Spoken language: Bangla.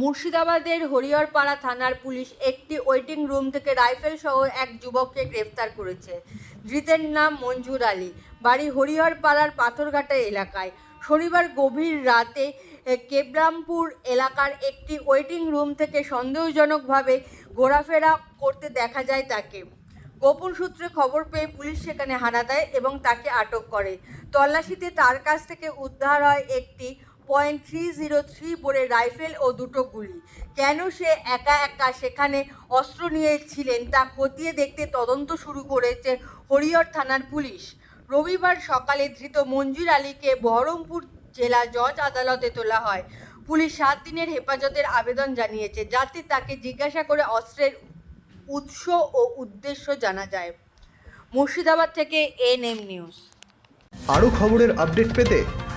মুর্শিদাবাদের হরিহরপাড়া থানার পুলিশ একটি ওয়েটিং রুম থেকে রাইফেল সহ এক যুবককে গ্রেফতার করেছে। ধৃতের নাম মঞ্জুর আলী। বাড়ি হরিহরপাড়ার পাথরঘাটা এলাকায়। শনিবার গভীর রাতে কেবরামপুর এলাকার একটি ওয়েটিং রুম থেকে সন্দেহজনকভাবে ঘোরাফেরা করতে দেখা যায় তাকে। গোপন সূত্রে খবর পেয়ে পুলিশ সেখানে হানা দেয় এবং তাকে আটক করে। তল্লাশিতে তার কাছ থেকে উদ্ধার হয় একটি পয়েন্ট থ্রি জিরো থ্রি বোরের রাইফেল ও দুটো গুলি। কেন সে একা একা সেখানে অস্ত্র নিয়েছিলেন তা খতিয়ে দেখতে তদন্ত শুরু করেছে হরিহর থানার পুলিশ। রবিবার সকালে ধৃত মঞ্জুর আলীকে বহরমপুর জেলা জজ আদালতে তোলা হয়। পুলিশ সাত দিনের হেফাজতের আবেদন জানিয়েছে যাতে তাকে জিজ্ঞাসা করে অস্ত্রের উৎস ও উদ্দেশ্য জানা যায়। মুর্শিদাবাদ থেকে এন এম নিউজ। আরও খবরের আপডেট পেতে